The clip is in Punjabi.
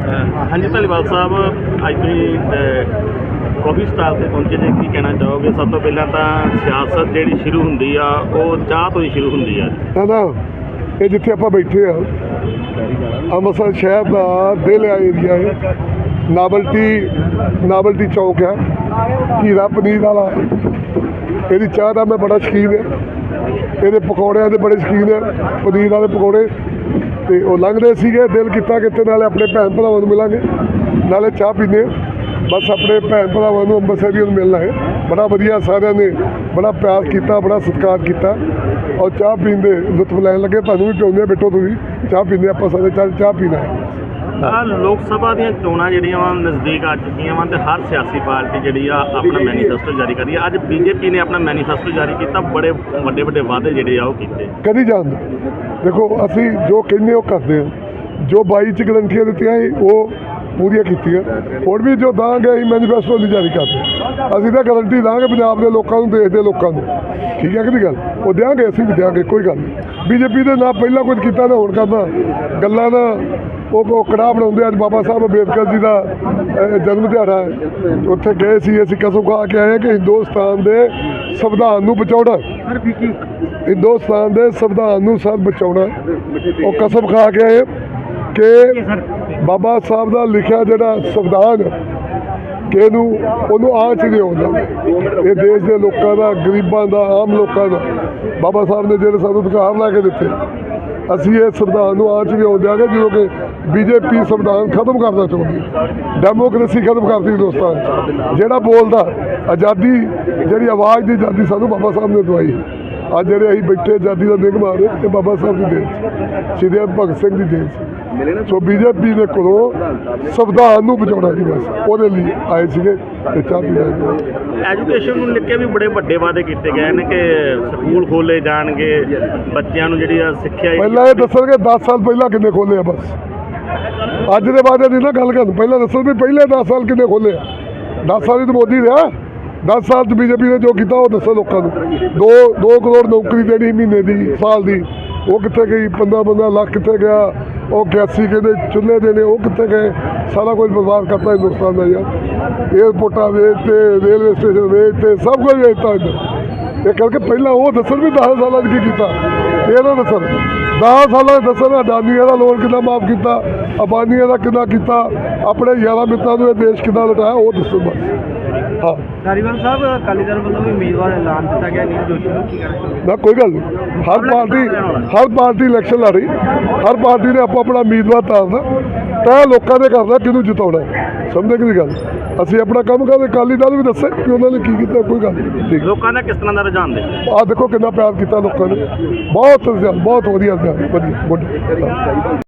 ਹਾਂਜੀ ਧਾਲੀਵਾਲ ਸਾਹਿਬ। ਅੱਜ ਤੁਸੀਂ ਕਾਫੀ ਸਟਾਲ ਤੇ ਪਹੁੰਚੇ ਜੇ, ਕੀ ਕਹਿਣਾ ਚਾਹੋਗੇ? ਸਭ ਤੋਂ ਪਹਿਲਾਂ ਤਾਂ ਸਿਆਸਤ ਜਿਹੜੀ ਸ਼ੁਰੂ ਹੁੰਦੀ ਆ, ਉਹ ਚਾਹ ਤੋਂ ਹੀ ਸ਼ੁਰੂ ਹੁੰਦੀ ਆ। ਨਾ ਨਾ, ਇਹ ਜਿੱਥੇ ਆਪਾਂ ਬੈਠੇ ਆ, ਅੰਮ੍ਰਿਤਸਰ ਸ਼ਹਿਰ ਦਾ ਦਿਲ ਆ ਏਰੀਆ ਹੈ ਨਾਵਲਟੀ ਨਾਵਲਟੀ ਚੌਕ ਆ ਹੀਰਾ ਪਨੀਰ ਵਾਲਾ। ਇਹਦੀ ਚਾਹ ਦਾ ਮੈਂ ਬੜਾ ਸ਼ੌਕੀਨ ਹੈ ਇਹਦੇ ਪਕੌੜਿਆਂ ਦੇ ਬੜੇ ਸ਼ੌਕੀਨ ਆ, ਪਨੀਰ ਵਾਲੇ ਪਕੌੜੇ। ਤੇ ਉਹ ਲੰਘਦੇ ਸੀਗੇ ਦਿਲ ਕੀਤਾ ਕਿਤੇ ਨਾਲੇ ਆਪਣੇ ਭੈਣ ਭਰਾਵਾਂ ਨੂੰ ਮਿਲਾਂਗੇ ਨਾਲੇ ਚਾਹ ਪੀਂਦੇ। ਬਸ ਆਪਣੇ ਭੈਣ ਭਰਾਵਾਂ ਨੂੰ ਅੰਮ੍ਰਿਤਸਰੀਆਂ ਨੂੰ ਮਿਲਣਾ ਹੈ। ਬੜਾ ਵਧੀਆ ਸਾਰਿਆਂ ਨੇ ਬੜਾ ਪਿਆਰ ਕੀਤਾ ਬੜਾ ਸਤਿਕਾਰ ਕੀਤਾ। ਔਰ ਚਾਹ ਪੀਂਦੇ ਲੁਤਫ ਲੈਣ ਲੱਗੇ। ਤੁਹਾਨੂੰ ਵੀ ਪਿਉਂਦੇ ਬੈਠੋ ਤੁਸੀਂ। ਚਾਹ ਪੀਂਦੇ ਆਪਾਂ ਸਾਰੇ। ਚਾਹ ਚਾਹ ਪੀਣਾ ਹੈ। ਆ ਲੋਕ ਸਭਾ ਦੀਆਂ ਚੋਣਾਂ ਜਿਹੜੀਆਂ ਵਾ ਨਜ਼ਦੀਕ ਆ ਚੁੱਕੀਆਂ ਵਾ ਤੇ ਹਰ ਸਿਆਸੀ ਪਾਰਟੀ ਜਿਹੜੀ ਆ ਆਪਣਾ ਮੈਨੀਫੈਸਟੋ ਜਾਰੀ ਕਰ ਆ। ਅੱਜ ਬੀਜੇਪੀ ਨੇ ਆਪਣਾ ਮੈਨੀਫੈਸਟੋ ਜਾਰੀ ਕੀਤਾ। ਬੜੇ ਵੱਡੇ ਵੱਡੇ ਵਾਅਦੇ ਜਿਹੜੇ ਆ ਉਹ ਕੀਤੇ। ਕਦੀ ਜਾਣਦੇ। ਦੇਖੋ ਅਸੀਂ ਜੋ ਕਹਿੰਦੇ ਉਹ ਕਰਦੇ ਹਾਂ। ਜੋ 22 ਚ ਗਰੰਟੀਆਂ ਦਿੱਤੀਆਂ ਸੀ ਉਹ ਪੂਰੀਆਂ ਕੀਤੀਆਂ। ਹੁਣ ਵੀ ਜੋ ਦਾਂਗੇ ਅਸੀਂ ਮੈਨੀਫੈਸਟੋ ਨਹੀਂ ਜਾਰੀ ਕਰਦੇ ਅਸੀਂ ਤਾਂ ਗਰੰਟੀ ਦਾਂਗੇ ਪੰਜਾਬ ਦੇ ਲੋਕਾਂ ਨੂੰ ਦੇਸ਼ ਦੇ ਲੋਕਾਂ ਨੂੰ। ਠੀਕ ਹੈ ਕਿ ਨਹੀਂ ਗੱਲ? ਉਹ ਦਿਆਂਗੇ ਅਸੀਂ ਵੀ ਦਿਆਂਗੇ ਕੋਈ ਗੱਲ ਨਹੀਂ। ਬੀਜੇਪੀ ਦੇ ਨਾ ਪਹਿਲਾਂ ਕੁਝ ਕੀਤਾ ਨਾ ਹੁਣ ਕਰਨਾ। ਗੱਲਾਂ ਦਾ ਉਹ ਉਹ ਕੜਾਹ ਬਣਾਉਂਦੇ ਅੱਜ ਬਾਬਾ ਸਾਹਿਬ ਅੰਬੇਦਕਰ ਜੀ ਦਾ ਜਨਮ ਦਿਹਾੜਾ ਹੈ। ਉੱਥੇ ਗਏ ਸੀ ਅਸੀਂ ਕਸਮ ਖਾ ਕੇ ਆਏ ਕਿ ਹਿੰਦੁਸਤਾਨ ਦੇ ਸੰਵਿਧਾਨ ਨੂੰ ਬਚਾਉਣਾ ਹਿੰਦੁਸਤਾਨ ਦੇ ਸੰਵਿਧਾਨ ਨੂੰ ਸਭ ਬਚਾਉਣਾ ਉਹ ਕਸਮ ਖਾ ਕੇ ਆਏ ਕਿ ਬਾਬਾ ਸਾਹਿਬ ਦਾ ਲਿਖਿਆ ਜਿਹੜਾ ਸੰਵਿਧਾਨ ਕਿ ਇਹਨੂੰ ਉਹਨੂੰ ਆਂਚ ਨਹੀਂ ਇਹ ਦੇਸ਼ ਦੇ ਲੋਕਾਂ ਦਾ, ਗਰੀਬਾਂ ਦਾ, ਆਮ ਲੋਕਾਂ ਦਾ। ਬਾਬਾ ਸਾਹਿਬ ਨੇ ਜਿਹੜੇ ਸਾਨੂੰ ਅਧਿਕਾਰ ਲਾ ਕੇ ਦਿੱਤੇ, ਅਸੀਂ ਇਹ ਸੰਵਿਧਾਨ ਨੂੰ ਆਂਚ ਨਹੀਂ ਆਉਣ ਦਿਆਂਗੇ ਜਦੋਂ ਕਿ ਬੀਜੇਪੀ ਸੰਵਿਧਾਨ ਖਤਮ ਕਰਨਾ ਚਾਹੁੰਦੀ ਡੈਮੋਕ੍ਰੇਸੀ ਖਤਮ ਕਰਦੀ ਹਿੰਦੁਸਤਾਨ 'ਚ। ਜਿਹੜਾ ਬੋਲਦਾ, ਆਜ਼ਾਦੀ, ਜਿਹੜੀ ਆਵਾਜ਼ ਦੀ ਆਜ਼ਾਦੀ ਸਾਨੂੰ ਬਾਬਾ ਸਾਹਿਬ ਨੇ ਦਵਾਈ ਅੱਜ ਜਿਹੜੇ ਅਸੀਂ ਬੈਠੇ ਆਜ਼ਾਦੀ ਦਾ ਨਿਗ ਮਾਰ ਇਹ ਬਾਬਾ ਸਾਹਿਬ ਦੀ ਦੇਣ ਸ਼ਹੀਦ ਭਗਤ ਸਿੰਘ ਦੀ ਦੇਣ ਸੀ। ਬੀਜੇਪੀ ਦੇ ਕੋਲੋਂ ਸੰਵਿਧਾਨ ਨੂੰ ਬਚਾਉਣਾ ਸੀ ਬਸ ਉਹਦੇ ਲਈ ਆਏ ਸੀਗੇ ਤੇ ਚਾਹ ਪੀ ਰਹੇ ਐਜੂਕੇਸ਼ਨ ਨੂੰ ਲੈ ਕੇ ਵੀ ਬੜੇ ਵੱਡੇ ਵਾਅਦੇ ਕੀਤੇ ਗਏ ਨੇ ਕਿ ਸਕੂਲ ਖੋਲੇ ਜਾਣਗੇ ਬੱਚਿਆਂ ਨੂੰ ਜਿਹੜੀ ਸਿੱਖਿਆ ਪਹਿਲਾਂ ਇਹ ਦੱਸਣਗੇ 10 ਸਾਲ ਪਹਿਲਾਂ ਕਿੰਨੇ ਖੋਲੇ ਆ ਬਸ। ਅੱਜ ਦੇ ਬਾਅਦ ਨਹੀਂ ਨਾ ਗੱਲ ਕਰਨ ਪਹਿਲਾਂ ਦੱਸੋ ਵੀ ਪਹਿਲੇ 10 ਸਾਲ ਕਿੰਨੇ ਖੋਲੇ ਆ। 10 ਸਾਲ ਹੀ ਤਾਂ ਮੋਦੀ ਰਿਹਾ 10 ਸਾਲ ਚ ਬੀਜੇਪੀ ਨੇ ਜੋ ਕੀਤਾ, ਉਹ ਦੱਸੋ ਲੋਕਾਂ ਨੂੰ। 2 2 ਕਰੋੜ ਨੌਕਰੀ ਦੇਣੀ ਮਹੀਨੇ ਦੀ, ਸਾਲ ਦੀ। ਉਹ ਕਿੱਥੇ ਗਈ? 15 15 ਲੱਖ ਕਿੱਥੇ ਗਿਆ? ਉਹ 81 ਕਹਿੰਦੇ ਚੁੱਲ੍ਹੇ ਦੇਣੇ, ਉਹ ਕਿੱਥੇ ਗਏ? ਸਾਰਾ ਕੁਝ ਬਰਬਾਦ ਕਰਤਾ ਹਿੰਦੁਸਤਾਨ ਦਾ ਯਾਰ। ਏਅਰਪੋਰਟਾਂ ਵੇਚਤੇ ਰੇਲਵੇ ਸਟੇਸ਼ਨ ਵੇਚਤੇ ਸਭ ਕੁਝ ਵੇਚਤਾ ਇੱਧਰ ਇਹ ਕਰਕੇ ਪਹਿਲਾਂ ਉਹ ਦੱਸਣ ਵੀ 10 ਸਾਲਾਂ 'ਚ ਕੀ ਕੀਤਾ? ਇਹ ਨਾ ਦੱਸਣ। 10 ਸਾਲਾਂ 'ਚ ਦੱਸਣ, ਅਡਾਨੀਆਂ ਦਾ ਲੋਨ ਕਿੰਨਾ ਮਾਫ ਕੀਤਾ? ਅਬਾਨੀਆਂ ਦਾ ਕਿੰਨਾ ਕੀਤਾ? ਆਪਣੇ ਯਾਰਾਂ ਮਿੱਤਰਾਂ ਨੂੰ ਇਹ ਦੇਸ਼ ਕਿੰਨਾ ਲਟਾਇਆ, ਉਹ ਦੱਸੋ ਬਸ। ਹਾਂ ਧਾਰੀਵਾਲ ਸਾਹਿਬ ਅਕਾਲੀ ਦਲ ਵੱਲੋਂ ਵੀ ਉਮੀਦਵਾਰ ਐਲਾਨ ਦਿੱਤਾ ਗਿਆ ਨੀਲ ਜੋਸ਼ੀ ਨੂੰ ਕੀ ਕਹਿਣਾ ਚਾਹੁੰਦੇ ਨਾ ਕੋਈ ਗੱਲ ਨਹੀਂ ਹਰ ਪਾਰਟੀ ਹਰ ਪਾਰਟੀ ਇਲੈਕਸ਼ਨ ਲੜ ਰਹੀ। ਹਰ ਪਾਰਟੀ ਨੇ ਆਪੋ ਆਪਣਾ ਉਮੀਦਵਾਰ ਤਾਰਨਾ। ਤੈਅ ਲੋਕਾਂ ਨੇ ਕਰਨਾ ਕਿਹਨੂੰ ਜਿਤਾਉਣਾ। ਸਮਝੇ ਕਿ ਗੱਲ ਅਸੀਂ ਆਪਣਾ ਕੰਮ ਕਰਦੇ ਅਕਾਲੀ ਦਲ ਵੀ ਦੱਸੇ ਕਿ ਉਹਨਾਂ ਨੇ ਕੀ ਕੀਤਾ ਕੋਈ ਗੱਲ ਨਹੀਂ ਠੀਕ। ਲੋਕਾਂ ਦਾ ਕਿਸ ਤਰ੍ਹਾਂ ਦਾ ਰੁਝਾਨ ਦੇ ਆਹ ਦੇਖੋ ਕਿੰਨਾ ਪਿਆਰ ਕੀਤਾ ਲੋਕਾਂ ਨੇ। ਬਹੁਤ ਬਹੁਤ ਵਧੀਆ ਵਧੀਆ ਗੁੱਡ।